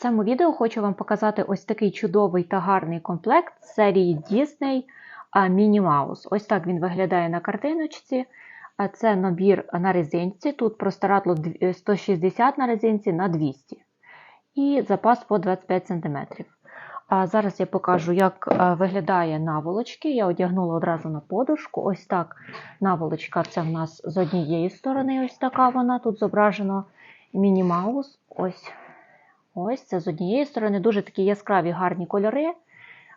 Цьому відео хочу вам показати ось такий чудовий та гарний комплект серії Disney Minnie Mouse. Ось так він виглядає на картиночці. Це набір на резинці. Тут простирадло 160 на резинці на 200 і запас по 25 см. А зараз я покажу, як е, виглядає наволочки. Я одягнула одразу на подушку. Ось так наволочка це в нас з однієї сторони, ось така вона. Тут зображено Міні Маус. Ось Ось це з однієї сторони дуже такі яскраві гарні кольори.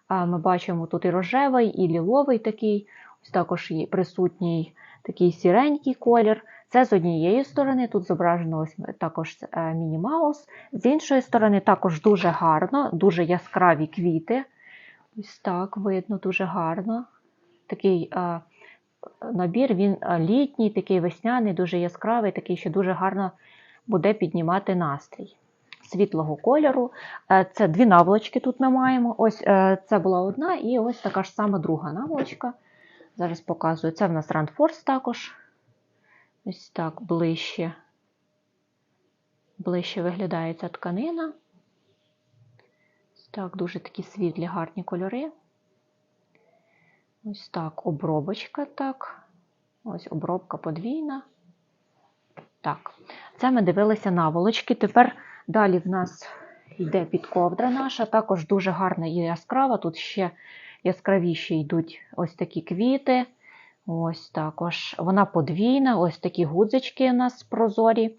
Ми бачимо тут і рожевий, і ліловий такий, ось також є присутній такий сіренький колір. Це з однієї сторони, тут зображено ось також е, Міні Маус. З іншої сторони, також дуже гарно, дуже яскраві квіти. Ось так видно, дуже гарно. Такий е, набір, він е, літній, такий весняний, дуже яскравий, такий, що дуже гарно буде піднімати настрій світлого кольору. Е, Це дві наволочки тут ми маємо. Ось е, це була одна, і ось така ж сама друга наволочка. Зараз показую. Це в нас Force також. Ось так ближче. Ближче виглядає ця тканина. Так, дуже такі світлі, гарні кольори. Ось так, обробочка, так. Ось обробка подвійна. Так, це ми дивилися наволочки. Тепер далі в нас йде підковдра наша, також дуже гарна і яскрава. Тут ще яскравіші йдуть ось такі квіти. Ось також. Вона подвійна, ось такі гудзички у нас прозорі.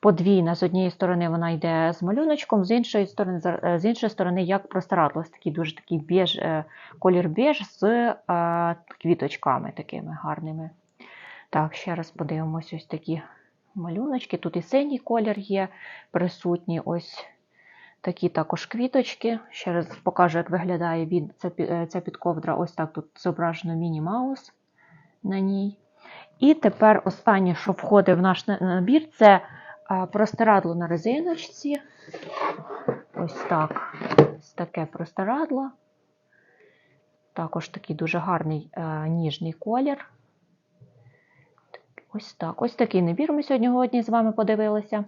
Подвійна, з однієї сторони вона йде з малюночком, з іншої сторони, з іншої сторони, як простирадло, ось такий дуже такий біж, е, колір біж з е, квіточками такими гарними. Так, ще раз подивимось ось такі малюночки. Тут і синій колір є присутній. Ось такі також квіточки. Ще раз покажу, як виглядає від, е, ця підковдра. Ось так тут зображено міні-маус на ній. І тепер останнє, що входить в наш набір, це простирадло на резиночці. Ось так. Ось таке простирадло. Також такий дуже гарний е, ніжний колір. Ось так. Ось такий набір ми сьогодні з вами подивилися.